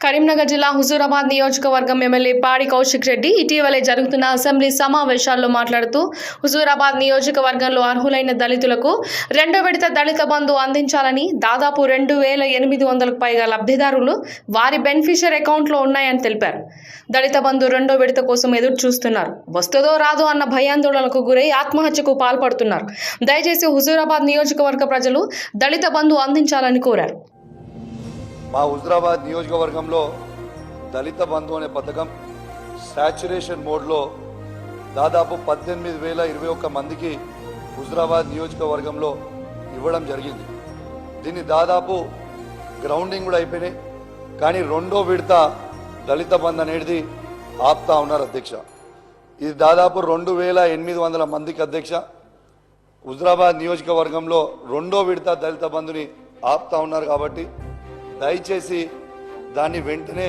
కరీంనగర్ జిల్లా హుజూరాబాద్ నియోజకవర్గం ఎమ్మెల్యే పాడి కౌశిక్ రెడ్డి ఇటీవలే జరుగుతున్న అసెంబ్లీ సమావేశాల్లో మాట్లాడుతూ హుజూరాబాద్ నియోజకవర్గంలో అర్హులైన దళితులకు రెండో విడత దళిత బంధు అందించాలని దాదాపు రెండు వేల ఎనిమిది వందలకు పైగా లబ్ధిదారులు వారి బెనిఫిషియర్ అకౌంట్లో ఉన్నాయని తెలిపారు. దళిత బంధు రెండో విడత కోసం ఎదురు చూస్తున్నారు. వస్తుందో రాదో అన్న భయాందోళనకు గురై ఆత్మహత్యకు పాల్పడుతున్నారు. దయచేసి హుజూరాబాద్ నియోజకవర్గ ప్రజలు దళిత బంధు అందించాలని కోరారు. మా హుజరాబాద్ నియోజకవర్గంలో దళిత బంధు అనే పథకం సాచురేషన్ మోడ్లో దాదాపు పద్దెనిమిది వేల ఇరవై ఒక్క మందికి హుజరాబాద్ నియోజకవర్గంలో ఇవ్వడం జరిగింది. దీన్ని దాదాపు గ్రౌండింగ్ కూడా అయిపోయినాయి. కానీ రెండో విడత దళిత బంధు అనేది ఆపుతా ఉన్నారు అధ్యక్ష. ఇది దాదాపు రెండు వేల ఎనిమిది వందల మందికి అధ్యక్ష. హుజరాబాద్ నియోజకవర్గంలో రెండో విడత దళిత బంధుని ఆపుతా ఉన్నారు కాబట్టి దయచేసి దాన్ని వెంటనే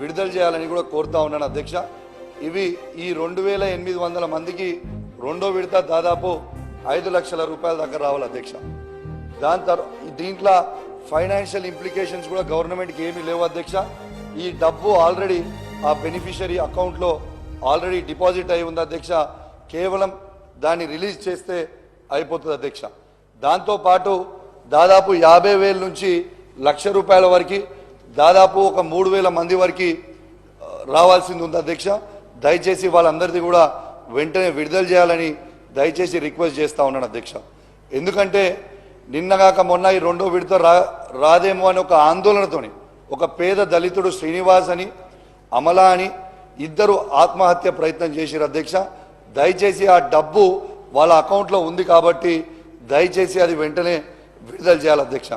విడుదల చేయాలని కూడా కోరుతా ఉన్నాను అధ్యక్ష. ఇవి ఈ రెండు వేల ఎనిమిది వందల మందికి రెండో విడత దాదాపు ఐదు లక్షల రూపాయల దాకా రావాలి అధ్యక్ష. దాని తర్వాత దీంట్లో ఫైనాన్షియల్ ఇంప్లికేషన్స్ కూడా గవర్నమెంట్కి ఏమీ లేవు అధ్యక్ష. ఈ డబ్బు ఆల్రెడీ ఆ బెనిఫిషరీ అకౌంట్లో ఆల్రెడీ డిపాజిట్ అయి ఉంది అధ్యక్ష. కేవలం దాన్ని రిలీజ్ చేస్తే అయిపోతుంది అధ్యక్ష. దాంతోపాటు దాదాపు యాభై వేల నుంచి లక్ష రూపాయల వరకు దాదాపు ఒక మూడు వేల మంది వరకు రావాల్సింది ఉంది అధ్యక్ష. దయచేసి వాళ్ళందరిది కూడా వెంటనే విడుదల చేయాలని దయచేసి రిక్వెస్ట్ చేస్తూ ఉన్నాను అధ్యక్ష. ఎందుకంటే నిన్నగాక మొన్న ఈ రెండో విడత రా రాదేమో అని ఒక ఆందోళనతోని ఒక పేద దళితుడు శ్రీనివాస్ అని అమల అని ఇద్దరు ఆత్మహత్య ప్రయత్నం చేశారు అధ్యక్ష. దయచేసి ఆ డబ్బు వాళ్ళ అకౌంట్లో ఉంది కాబట్టి దయచేసి అది వెంటనే విడుదల చేయాలి అధ్యక్ష.